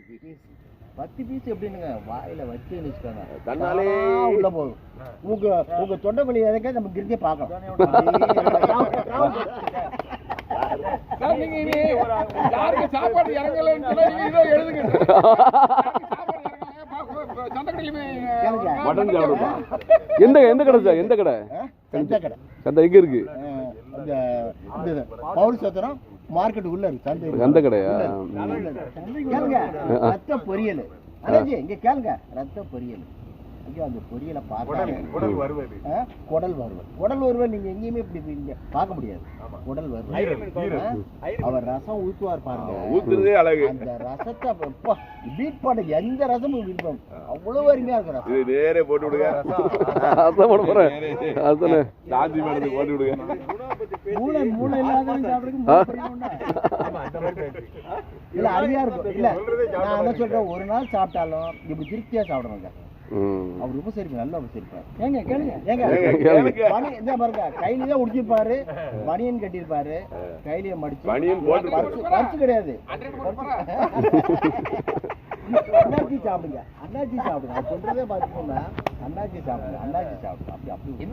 Piece பத்து piece எப்படின்னுங்க? வாயில வச்சு வச்சுக்கோங்க தன்னாலே தானா உள்ள போகும். உங்க உங்க தொண்டை வலி எதுக்க நம்ம கிரிஞ்சே பார்க்கலாம் நீங்க யாருக்கு சாப்பாடு. இறங்கலன்னு சொன்னா நீங்க இதோ எழுதுங்க. மட்டன் எந்த எந்த கடை சார்? எந்த கடை? சந்தை கடை சந்தை எங்க இருக்கு? அஹ், அந்த இந்த பவுல் சத்திரம் மார்க்கெட் உள்ள இருக்கு. சந்தை சந்தை கடையா? கேளுங்க. ரத்த பொரியல். இங்க கேளுங்க. ரத்த பொரியல். ஐயோ அந்த பொரியலை பார்த்தாலே உடல் வருவது குடல் வறுவல் குடல் வறுவல் நீங்க எங்கேயுமே இப்படி இங்க பார்க்க முடியாது. குடல் ஆ, அவர் ரசம் ஊத்துவார் பாருங்க. ஊத்துறதே அழகு. அந்த ரசத்தை அப்பா, பீட் பண்ண. எந்த ரசமும் பீட் அவ்வளவு அருமையா இருக்கும் ரசம். இது நேரே போட்டு விடுங்க. அதான் போட போறேன். அதானே காந்தி மேடத்துக்கு போட்டு விடுங்க. மூளை மூளை இல்லாதவங்க சாப்பிடுறதுக்கு. இல்ல அருமையா இருக்கும். இல்ல நான் என்ன சொல்றேன்? ஒரு நாள் சாப்பிட்டாலும் இப்படி திருப்தியா சாப்பிடணுங்க. ம். அவர் உபசரிப்பு நல்லா உபசரிப்பார். ஏங்க கேளுங்க ஏங்க இந்த பாருங்க கையில தான் உடிச்சிருப்பாரு பனியன் கட்டியிருப்பாரு கையிலேயே மடிச்சு. பனியன் போட்டு பறிச்சு கிடையாது அண்ணாச்சி சாப்பிடுங்க அண்ணாச்சி சாப்பிடுங்க. சொல்றதே பாத்தீங்கன்னா அண்ணாச்சி சாப்பிடுங்க அண்ணாச்சி சாப்பிடுங்க. அப்படி அப்படி.